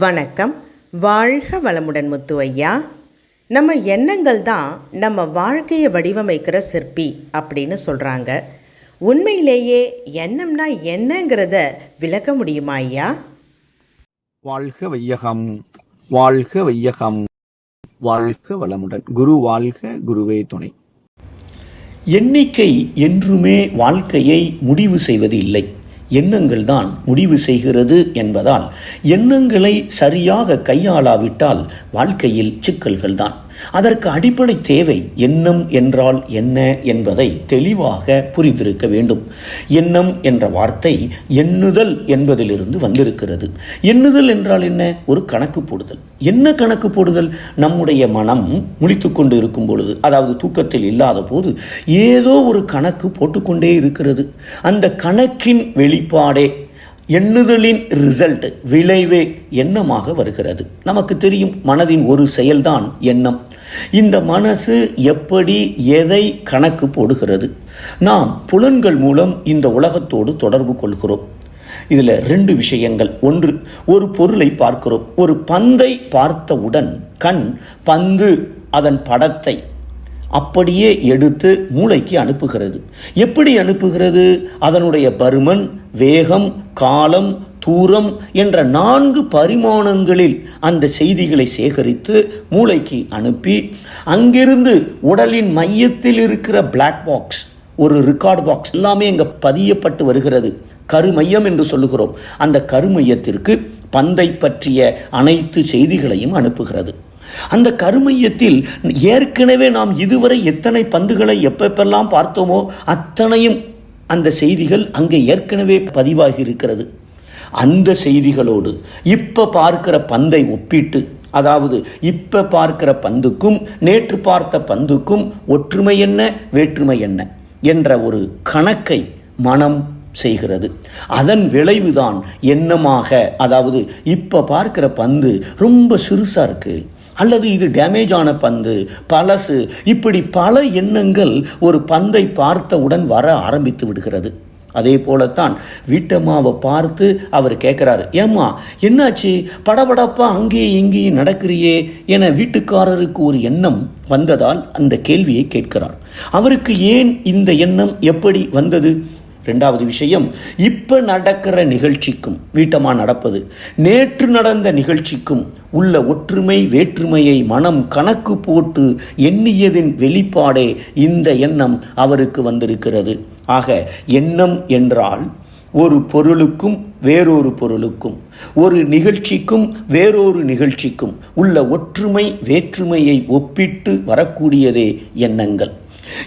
வணக்கம். வாழ்க வளமுடன் முத்து ஐயா. நம்ம எண்ணங்கள் தான் நம்ம வாழ்க்கையை வடிவமைக்கிற சிற்பி அப்படின்னு சொல்கிறாங்க உண்மையிலேயே எண்ணம்னா என்னங்கிறத விளக்க முடியுமா ஐயா? வாழ்க வையகம் வாழ்க வையகம் வாழ்க வளமுடன். குரு வாழ்க குருவே துணை. எண்ணிக்கை என்றுமே வாழ்க்கையை முடிவு செய்வது இல்லை. எண்ணங்கள் தான் முடிவு செய்கிறது என்பதால் எண்ணங்களை சரியாக கையாளாவிட்டால் வாழ்க்கையில் சிக்கல்கள் தான் அதற்கு அடிப்படை தேவை எண்ணம் என்றால் என்ன என்பதை தெளிவாக புரிந்திருக்க வேண்டும். எண்ணம் என்ற வார்த்தை எண்ணுதல் என்பதிலிருந்து வந்திருக்கிறது. எண்ணுதல் என்றால் என்ன? ஒரு கணக்கு போடுதல். என்ன கணக்கு போடுதல்? நம்முடைய மனம் முழித்து கொண்டு இருக்கும் பொழுது அதாவது தூக்கத்தில் இல்லாத போது ஏதோ ஒரு கணக்கு போட்டுக்கொண்டே இருக்கிறது. அந்த கணக்கின் வெளிப்பாடே எண்ணுதலின் ரிசல்ட் விளைவே எண்ணமாக வருகிறது. நமக்கு தெரியும் மனதின் ஒரு செயல்தான் எண்ணம். இந்த மனசு எப்படி எதை கணக்கு போடுகிறது? நாம் புலன்கள் மூலம் இந்த உலகத்தோடு தொடர்பு கொள்கிறோம். இதில் ரெண்டு விஷயங்கள். ஒன்று ஒரு பொருளை பார்க்கிறோம். ஒரு பந்தை பார்த்தவுடன் கண் பந்து அதன் படத்தை அப்படியே எடுத்து மூளைக்கு அனுப்புகிறது. எப்படி அனுப்புகிறது? அதனுடைய பருமன் வேகம் காலம் தூரம் என்ற நான்கு பரிமாணங்களில் அந்த செய்திகளை சேகரித்து மூளைக்கு அனுப்பி அங்கிருந்து உடலின் மையத்தில் இருக்கிற பிளாக் பாக்ஸ் ஒரு ரெக்கார்ட் பாக்ஸ் எல்லாமே இங்கே பதியப்பட்டு வருகிறது. கருமையம் என்று சொல்லுகிறோம். அந்த கருமையத்திற்கு பந்தை பற்றிய அனைத்து செய்திகளையும் அனுப்புகிறது. அந்த கருமையத்தில் ஏற்கனவே நாம் இதுவரை எத்தனை பந்துகளை எப்பப்பெல்லாம் பார்த்தோமோ அத்தனையும் அந்த செய்திகள் அங்கே ஏற்கனவே பதிவாகி இருக்கிறது. அந்த செய்திகளோடு இப்போ பார்க்கிற பந்தை ஒப்பிட்டு அதாவது இப்போ பார்க்கிற பந்துக்கும் நேற்று பார்த்த பந்துக்கும் ஒற்றுமை என்ன வேற்றுமை என்ன என்ற ஒரு கணக்கை மனம் செய்கிறது. அதன் விளைவுதான் எண்ணமாக அதாவது இப்போ பார்க்குற பந்து ரொம்ப சிறுசாக இருக்குது அல்லது இது டேமேஜ் ஆன பந்து பழசு இப்படி பல எண்ணங்கள் ஒரு பந்தை பார்த்தவுடன் வர ஆரம்பித்து விடுகிறது. அதே போலத்தான் வீட்டம்மாவை பார்த்து அவர் கேட்குறாரு ஏம்மா என்னாச்சு? படபடப்பா அங்கேயும் இங்கேயும் நடக்கிறியே? என வீட்டுக்காரருக்கு ஒரு எண்ணம் வந்ததால் அந்த கேள்வியை கேட்கிறார். அவருக்கு ஏன் இந்த எண்ணம் எப்படி வந்தது? ரெண்டாவது விஷயம் இப்போ நடக்கிற நிகழ்ச்சிக்கும் வீட்டமாக நடப்பது நேற்று நடந்த நிகழ்ச்சிக்கும் உள்ள ஒற்றுமை வேற்றுமையை மனம் கணக்கு போட்டு எண்ணியதின் வெளிப்பாடே இந்த எண்ணம் அவருக்கு வந்திருக்கிறது. ஆக எண்ணம் என்றால் ஒரு பொருளுக்கும் வேறொரு பொருளுக்கும் ஒரு நிகழ்ச்சிக்கும் வேறொரு நிகழ்ச்சிக்கும் உள்ள ஒற்றுமை வேற்றுமையை ஒப்பிட்டு வரக்கூடியதே எண்ணங்கள்.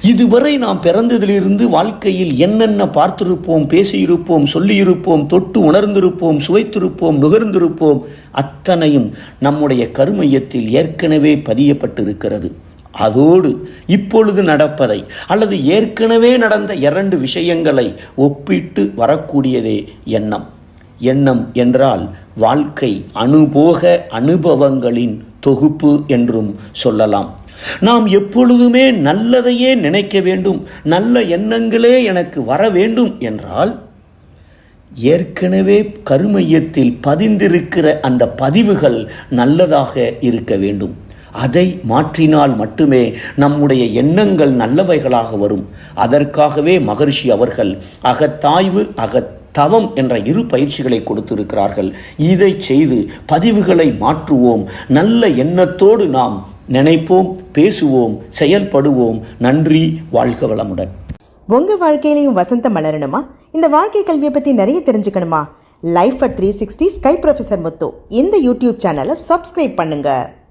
இதுவரை நாம் பிறந்ததிலிருந்து வாழ்க்கையில் என்னென்ன பார்த்திருப்போம் பேசியிருப்போம் சொல்லியிருப்போம் தொட்டு உணர்ந்திருப்போம் சுவைத்திருப்போம் நுகர்ந்திருப்போம் அத்தனையும் நம்முடைய கருமையத்தில் ஏற்கனவே பதியப்பட்டிருக்கிறது. அதோடு இப்பொழுது நடப்பதை அல்லது ஏற்கனவே நடந்த இரண்டு விஷயங்களை ஒப்பிட்டு வரக்கூடியதே எண்ணம். எண்ணம் என்றால் வாழ்க்கை அனுபோக அனுபவங்களின் தொகுப்பு என்றும் சொல்லலாம். நாம் எப்பொழுதுமே நல்லதையே நினைக்க வேண்டும். நல்ல எண்ணங்களே எனக்கு வர வேண்டும் என்றால் ஏற்கனவே கருமையத்தில் பதிந்திருக்கிற அந்த பதிவுகள் நல்லதாக இருக்க வேண்டும். அதை மாற்றினால் மட்டுமே நம்முடைய எண்ணங்கள் நல்லவைகளாக வரும். அதற்காகவே மகர்ஷி அவர்கள் அகத்தாய்வு அகத்தவம் என்ற இரு பயிற்சிகளை கொடுத்திருக்கிறார்கள். இதை செய்து பதிவுகளை மாற்றுவோம். நல்ல எண்ணத்தோடு நாம் நினைப்போம் பேசுவோம் செயல்படுவோம். நன்றி வாழ்க வளமுடன். உங்கள் வாழ்க்கையிலையும் வசந்தம் மலரணுமா? இந்த வாழ்க்கை கல்வியை பற்றி நிறைய தெரிஞ்சுக்கணுமா? Life at three sixty sky professor Muthu. இந்த யூடியூப் சேனலை சப்ஸ்கிரைப் பண்ணுங்கள்